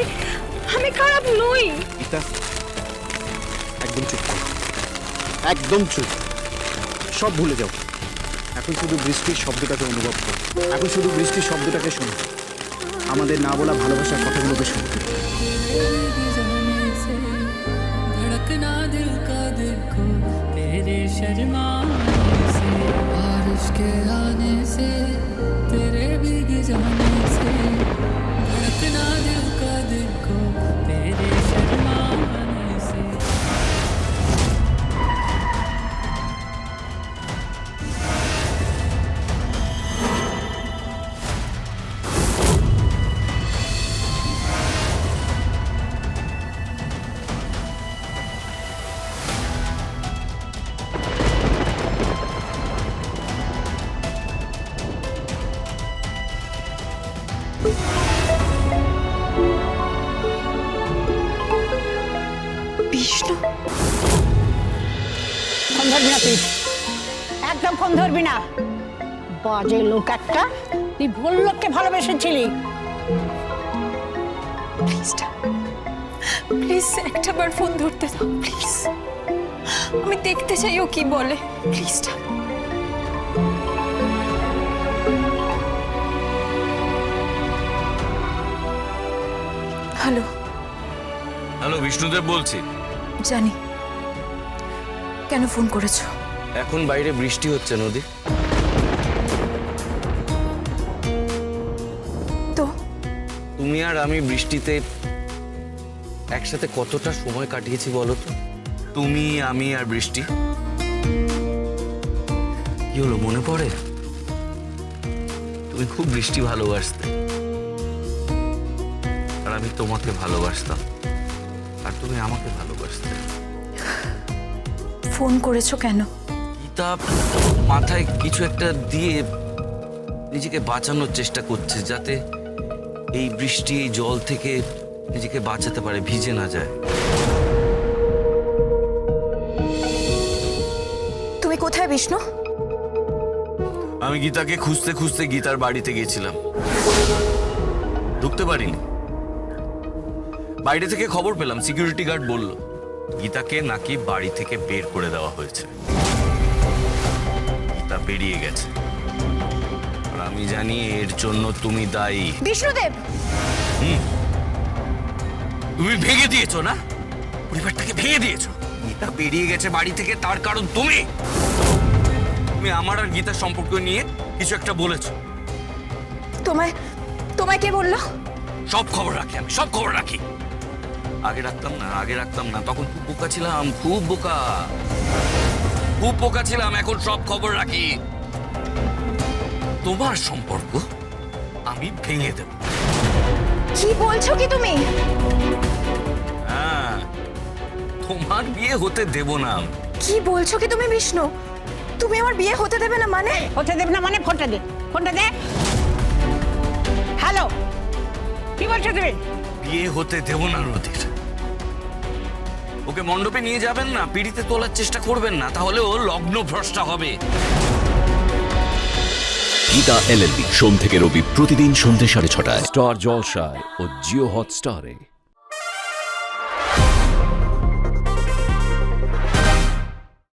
আমি আমি খারাপ নই গীতা একদম চুপ করো একদম চুপ সব ভুলে যাও এখন শুধু বৃষ্টির শব্দটাকে অনুভব করো এখন শুধু বৃষ্টির শব্দটাকে শোনো আমাদের না বলা ভালোবাসার কথাগুলোকে শোনো जाने से धड़कना दिल का दिल को तेरे शर्माने से बारिश के आने से तेरे भीग जाने বিষ্ণু। ফোন ধরবি না তুই? একদম ফোন ধরবি না। বাজে লোক একটা। তুই ভুল লোককে ভালোবেসেছিলি। প্লিজটা প্লিজ একটা বার ফোন ধরতে দাও প্লিজ আমি দেখতে চাই ও কি বলে। প্লিজটা হ্যালো। হ্যালো বিষ্ণুদেব বলছি। জানি। কেন ফোন করেছ? এখন বাইরে বৃষ্টি হচ্ছে নদী। তো? তুমি আর আমি বৃষ্টিতে একসাথে কতটা সময় কাটিয়েছি বলো তো? তুমি আমি আর বৃষ্টি। কি হলো মনে পড়ে? তুমি খুব বৃষ্টি ভালোবাসতে। আর আমি তোমাকে ভালোবাসতাম। আর তুমি আমাকে ভালোবাসতে। ফোন করেছ কেন? গীতা মাথায় কিছু একটা দিয়ে নিজেকে বাঁচানোর চেষ্টা করছে যাতে এই বৃষ্টি এই জল থেকে নিজেকে বাঁচাতে পারে ভিজে না যায়। তুমি কোথায় বিষ্ণু? আমি গীতাকে খুঁজতে খুঁজতে গীতার বাড়িতে গেছিলাম ঢুকতে পারিনি। বাইরে থেকে খবর পেলাম সিকিউরিটি গার্ড বলল গীতাকে নাকি বাড়ি থেকে বের করে দেওয়া হয়েছে। গীতা বেরিয়ে গেছে। আর আমি জানি এর জন্য তুমি দায়ী। বিষ্ণুদেব! তুমি ভেঙে দিয়েছ না? পরিবারটাকে ভেঙে দিয়েছ। গীতা বেরিয়ে গেছে বাড়ি থেকে তার কারণ তুমি। তুমি আমার আর গীতার সম্পর্ক নিয়ে কিছু একটা বলেছ। তোমায় তোমায় কে বলল? সব খবর রাখি আমি সব খবর রাখি। আগে রাখতাম না আগে রাখতাম না তখন খুব বোকা ছিলাম খুব বোকা। খুব বোকা ছিলাম এখন সব খবর রাখি। তোমার সম্পর্ক আমি ভেঙে দেব। কি বলছো কি তুমি? হ্যাঁ তোমার বিয়ে হতে দেব না। কি বলছো কি তুমি বিষ্ণু? তুমি আমার বিয়ে হতে দেবে না মানে? হতে দেবে না মানে ফোনটা দে ফোনটা দে। হ্যালো কি বলছো তুমি? বিয়ে হতে দেব না নদীর ওকে মণ্ডপে নিয়ে যাবেন না পিড়িতে তোলার চেষ্টা করবেন না তাহলে ও লগ্ন ভ্রষ্টা হবে। গীতা এলএলবি সোম থেকে রবি প্রতিদিন সন্ধ্যে সাড়ে ছটায়। স্টার জলসায় ও জিও হটস্টারে।